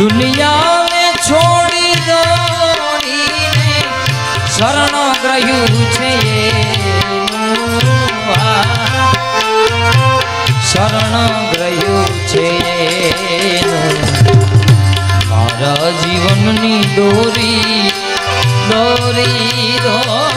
દુનિયા મેં છોડી દો શરણો ગ્રહ્યું છે શરણો ગ્રહ્યું છે મારા જીવનની દોરી દોરી દોરી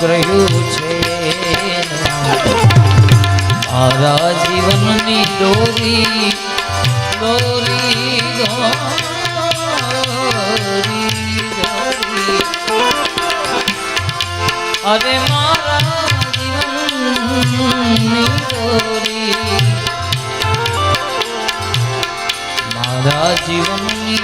કર્યું છે મારા જીવનની દોરી દોરી અરે મારા જીવનની દોરી. મારા જીવનની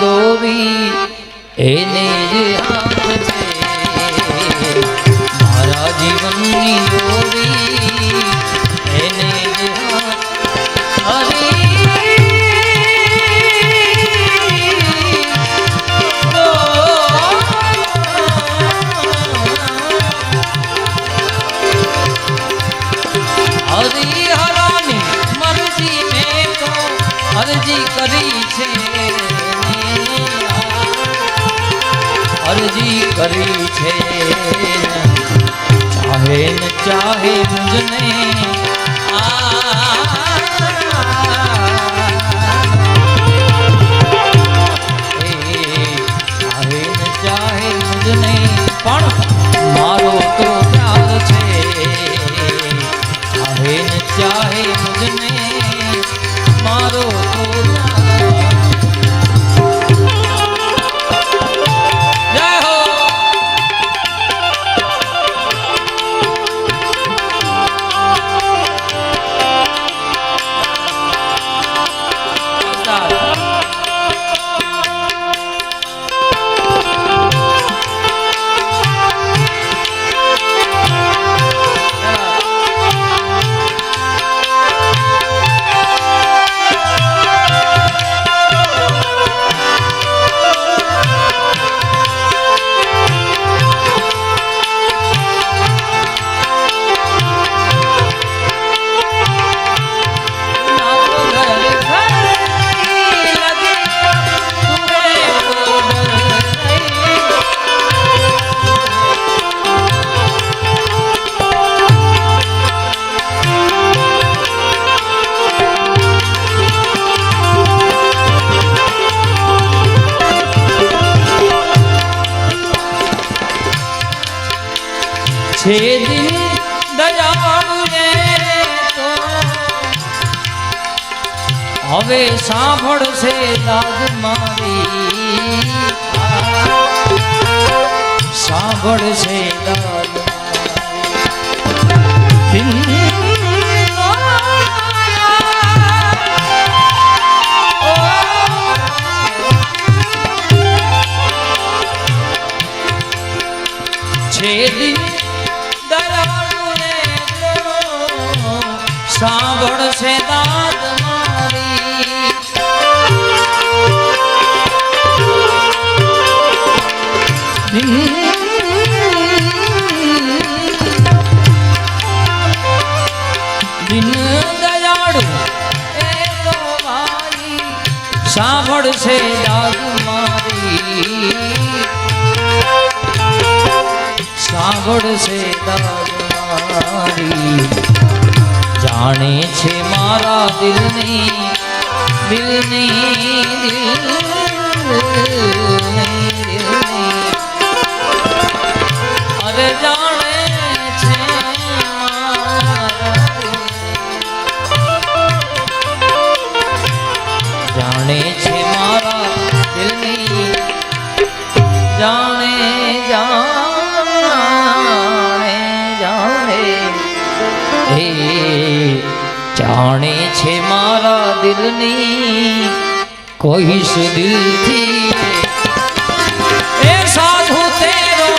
கோவி અરજી કરી છે. ચાહે ન ચાહે આ છેદી દયાળુ રે હવે સાંભળશે દાદ મારી. સાંભળશે સાંભળશે દાદ મારી. દિન દયાળુ ભાઈ સાંભળશે દાદ મારી. સાંભળશે દાદ જાણે છે મારા દિલની દિલની દિલની. દિલની સે દિલથી. એ સાધુ તેરો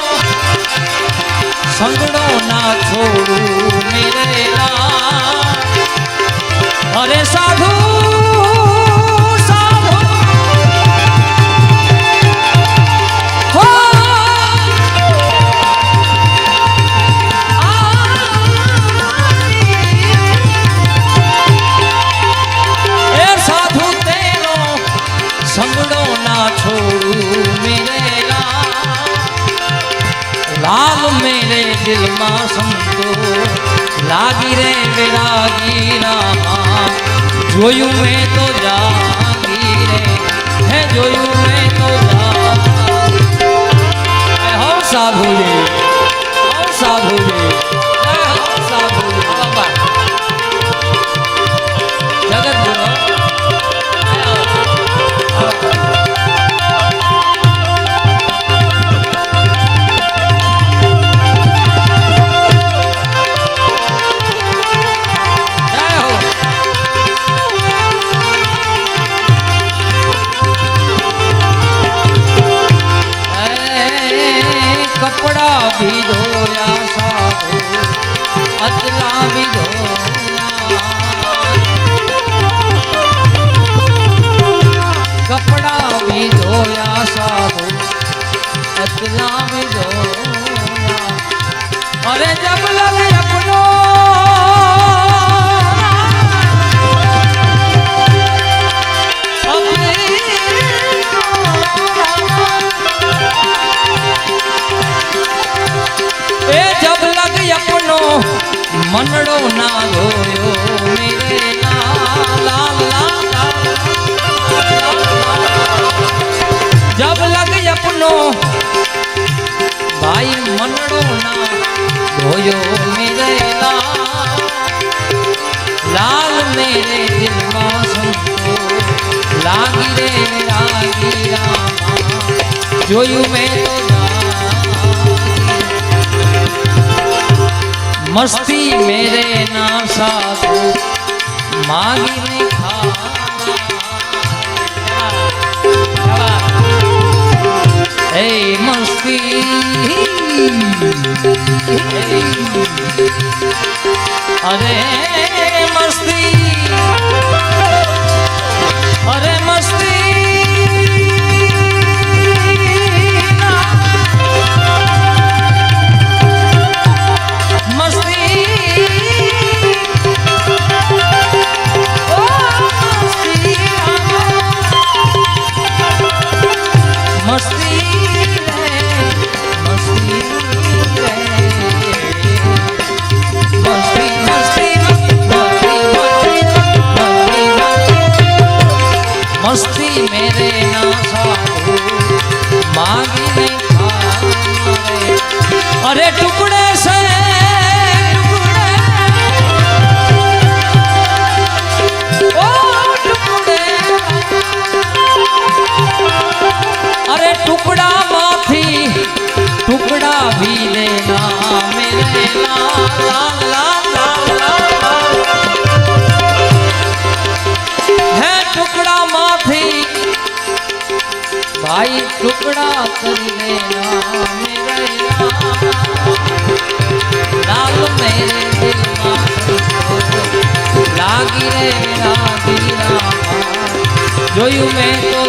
સંગડો ના છોડું મેરે લાલ અરે સાધુ જોયું મેં તો જાગી મનડો ના ગોયો મેરે લાલ લાલ જબ લગ અપનો ભાઈ મનડો ના ગોયો મેરે લાલ મેરે દિલમાં સંતો લાગી રે લાગી રામા જોયું મેં તો મસ્તી મેરે ના સાધુ માગીને એ મસ્તી અરે મસ્તી ઓ મસ્તી ટુકડા ભી લેના મેરે લા લા લા લા લા લા હે ટુકડા માંથી ભાઈ ટુકડા કરી લેના મેરે લા લાલ મેરે દિલમાં સંતોષ લાગી રે લાગી રામા જોયું મેં તો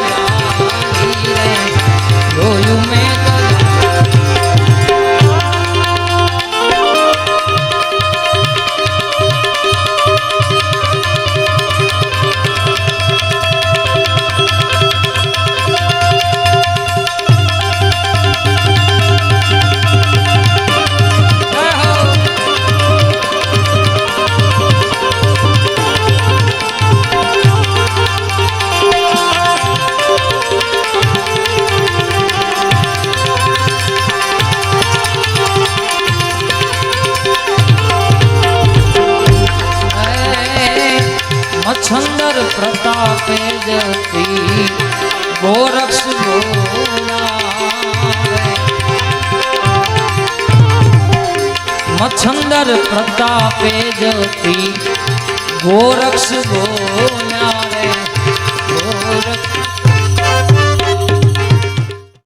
મચ્છંદર પ્રતાપે જતી ગોરક્ષ મછંદર પ્રતાપે જતી ગોરક્ષ બોલાવે.